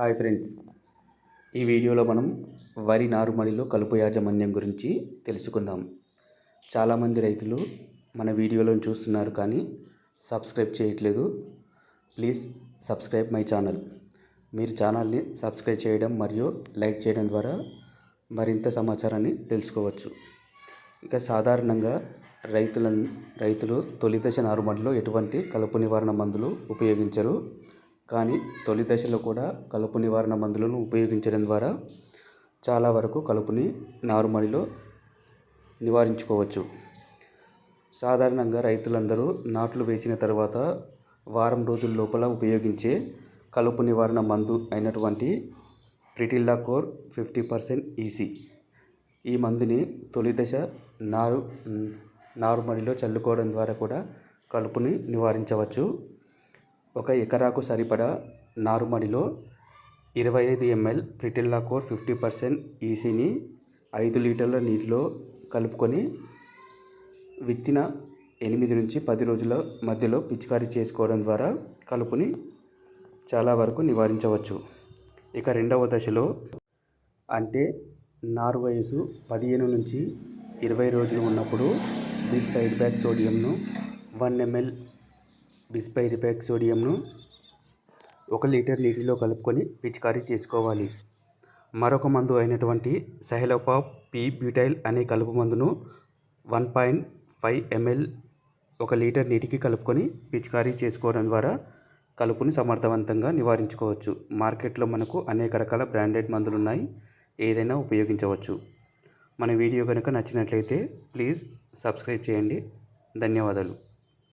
Hi friends. ఈ వీడియోలో మనం వరి నారుమడిలో కలుపు యాజమాన్యం గురించి తెలుసుకుందాం. చాలామంది రైతులు మన వీడియోలను చూస్తున్నారు కానీ సబ్స్క్రైబ్ చేయట్లేదు. Please subscribe my channel. మీరు ఛానల్ని సబ్స్క్రైబ్ చేయడం మరియు లైక్ చేయడం ద్వారా మరింత సమాచారాన్ని తెలుసుకోవచ్చు. ఇక సాధారణంగా రైతుల రైతులు తొలి దశ నారుమడిలో ఎటువంటి కలుపు నివారణ మందులు ఉపయోగించరు? కానీ తొలి దశలో కూడా కలుపు నివారణ మందులను ఉపయోగించడం ద్వారా చాలా వరకు కలుపుని నారుమడిలో నివారించుకోవచ్చు. సాధారణంగా రైతులందరూ నాట్లు వేసిన తర్వాత వారం రోజుల లోపల ఉపయోగించే కలుపు నివారణ మందు అయినటువంటి pretilachlor fifty percent EC. ఈ మందుని తొలి దశ నారు నారుమడిలో చల్లుకోవడం ద్వారా కూడా కలుపుని నివారించవచ్చు. ఒక ఎకరాకు సరిపడా నారుమడిలో ఇరవై ఐదు ML pretilachlor fifty percent ఈసీని ఐదు లీటర్ల నీటిలో కలుపుకొని విత్తిన ఎనిమిది నుంచి పది రోజుల మధ్యలో పిచికారీ చేసుకోవడం ద్వారా కలుపుని చాలా వరకు నివారించవచ్చు. ఇక రెండవ దశలో అంటే నారు వయసు పదిహేను నుంచి ఇరవై రోజులు ఉన్నప్పుడు బిస్పైరిబ్యాక్ సోడియంను వన్ ఎంఎల్ బిస్పైరిపాక్ సోడియంను ఒక లీటర్ నీటిలో కలుపుకొని పిచికారీ చేసుకోవాలి. మరొక మందు అయినటువంటి సహెలోపాప్ పీ బ్యూటైల్ అనే కలుపు మందును వన్ పాయింట్ ఫైవ్ ఎంఎల్ ఒక లీటర్ నీటికి కలుపుకొని పిచికారీ చేసుకోవడం ద్వారా కలుపుని సమర్థవంతంగా నివారించుకోవచ్చు. మార్కెట్లో మనకు అనేక రకాల బ్రాండెడ్ మందులు ఉన్నాయి ఏదైనా ఉపయోగించవచ్చు. మన వీడియో కనుక నచ్చినట్లయితే ప్లీజ్ సబ్స్క్రైబ్ చేయండి. ధన్యవాదాలు.